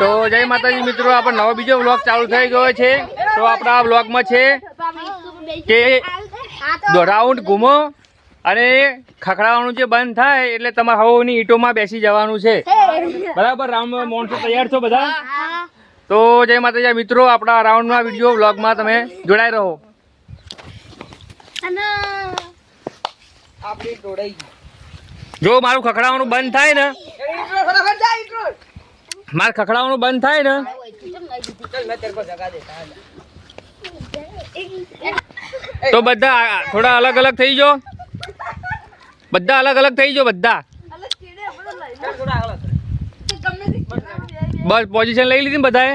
તો જય માતાજી મિત્રો આપણો નવો બીજો વ્લોગ ચાલુ થઈ ગયો છે. તો આપણા વ્લોગમાં છે કે રાઉન્ડ ઘૂમો અને ખખડાવાનું જે બંધ થાય એટલે તમારે હવોની ઈંટોમાં બેસી જવાનું છે. બરાબર? રાઉન્ડ માણસો તૈયાર છો બધા? તો જય માતાજી મિત્રો આપણા રાઉન્ડમાં વીડિયો વ્લોગમાં તમે જોડાઈ રહો. જો મારું ખખડાવાનું બંધ થાય ને મારે ખખડાવવાનું બંધ થાય ને? તો બધા થોડા અલગ અલગ થઈ જો બધા અલગ અલગ થઈ જો બધા. બસ પોઝિશન લઈ લીધી ને બધાએ?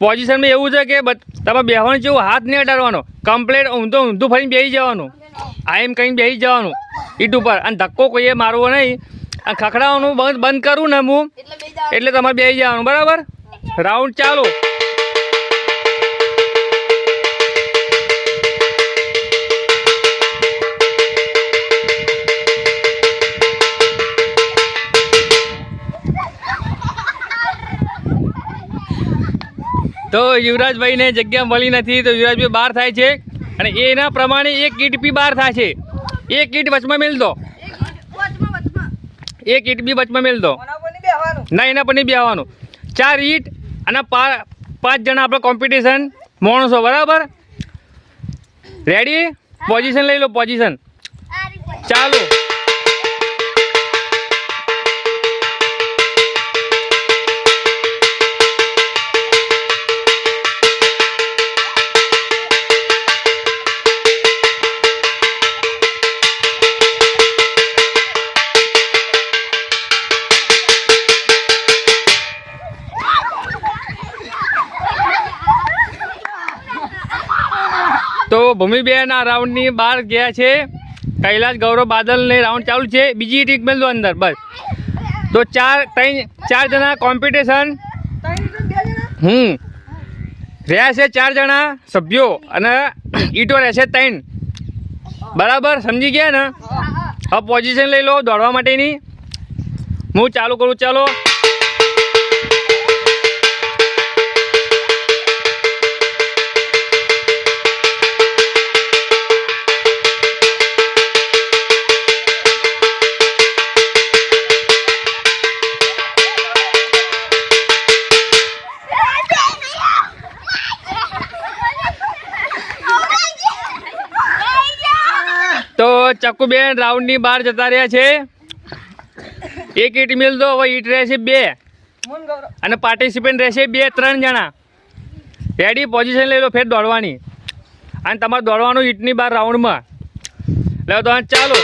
પોઝિશનમાં એવું છે કે તમે બેહવાનું જેવું હાથ નહીં અડાડવાનો. કમ્પ્લેટ ઊંધો ઊંધું ફરીને બેસી જવાનું. આ એમ કહીને બેસી જવાનું. ઈટ ઉપર. અને ધક્કો કોઈએ મારવો નહીં. અને ખખડાવવાનું બંધ બંધ કરું ને હું. એટલે તમારે બે જવાનું બરાબર? રાઉન્ડ ચાલો. તો યુવરાજભાઈને જગ્યા મળી નથી તો યુવરાજભાઈ બહાર થાય છે. અને એના પ્રમાણે એક કીટ બી બહાર થાય છે. એક કીટ વચમાં મેળ દો. એક કીટ બી વચમાં મેળ દો. ના એના પર નહીં બેહવાનું. ચાર ઈટ અને પા- પાંચ જણા આપણે કોમ્પિટિશન માણસો બરાબર? રેડી પોઝિશન લઈ લો પોઝિશન ચાલો તો ભૂમિબેન આ રાઉન્ડની બહાર ગયા છે. કૈલાસ ગૌરવ બાદલને રાઉન્ડ ચાલુ છે. બીજી ટીક મેળ અંદર બસ. તો ચાર ત્રણ ચાર જણા કોમ્પિટિશન હમ. રહ્યા છે ચાર જણા સભ્યો અને ઈટો રહેશે ત્રણ. બરાબર? સમજી ગયા ને? હવે પોઝિશન લઈ લો દોડવા માટેની. હું ચાલુ કરું ચાલો. તો ચક્કુબેન રાઉન્ડની બહાર જતા રહ્યા છે. એક ઈટ મિલ તો હવે ઈટ રહેશે બે. અને પાર્ટિસિપન્ટ રહેશે બે, ત્રણ જણા. રેડી પોઝિશન લઈ લો, ફેર દોડવાની. અને તમારે દોડવાનું ઈટની બહાર રાઉન્ડમાં. લે તો ચાલો.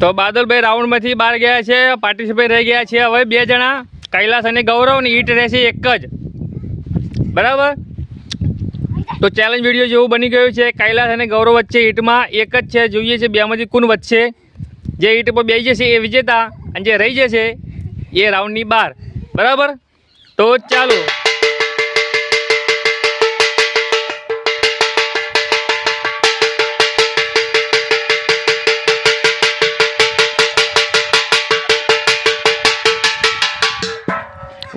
તો બાદલભાઈ રાઉન્ડમાંથી બહાર ગયા છે પાર્ટિસિપેટ રહી ગયા છે હવે બે જણા, કૈલાસ અને ગૌરવ ને ઈટ રહેશે એક જ. બરાબર? તો ચેલેન્જ વીડિયો જેવું બની ગયું છે, કૈલાસ અને ગૌરવ વચ્ચે ઈટમાં એક જ છે, જોઈએ છે બેમાંથી કુન વચ્ચે જે ઈટ પર બેસી જશે એ વિજેતા અને જે રહી જશે એ રાઉન્ડની બહાર. બરાબર? તો ચાલો.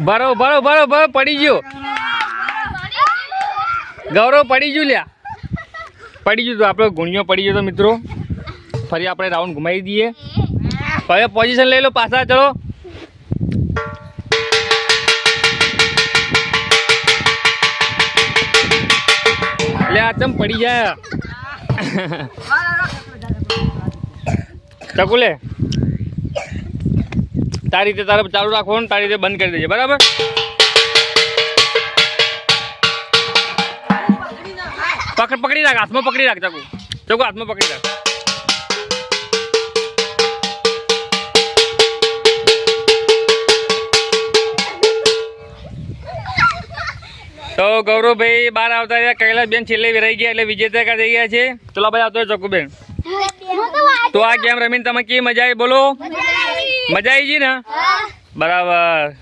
બરો ભરો ભરો ભરો પડી ગયો. ગૌરવ પડી ગયું લ્યા. પડી ગયું તો આપણો ગુણિયો પડી ગયો તો મિત્રો. ફરી આપણે રાઉન્ડ ઘુમાવી દઈએ. હવે પોઝિશન લઈ લો પાછા ચલો. લે આ ચમ પડી જાય? ચકુલે તારી રીતે તારે ચાલુ રાખવાનું તારી રીતે બંધ કરી દેજે બરાબર? પકડ પકડી રાખ હાથમાં પકડી રાખ ચાકુ. ચાકુ હાથમાં પકડી રાખ. તો ગૌરવભાઈ બહાર આવતા રહ્યા કૈલાસ બેન છેલ્લે રહી ગયા એટલે વિજેતા કા થઈ ગયા છે. ચલો ભાઈ આવતો ચકુબેન. તો આ ગેમ રમીને તમે કેવી મજા આવી બોલો. મજા આવી ગઈ ને? બરાબર.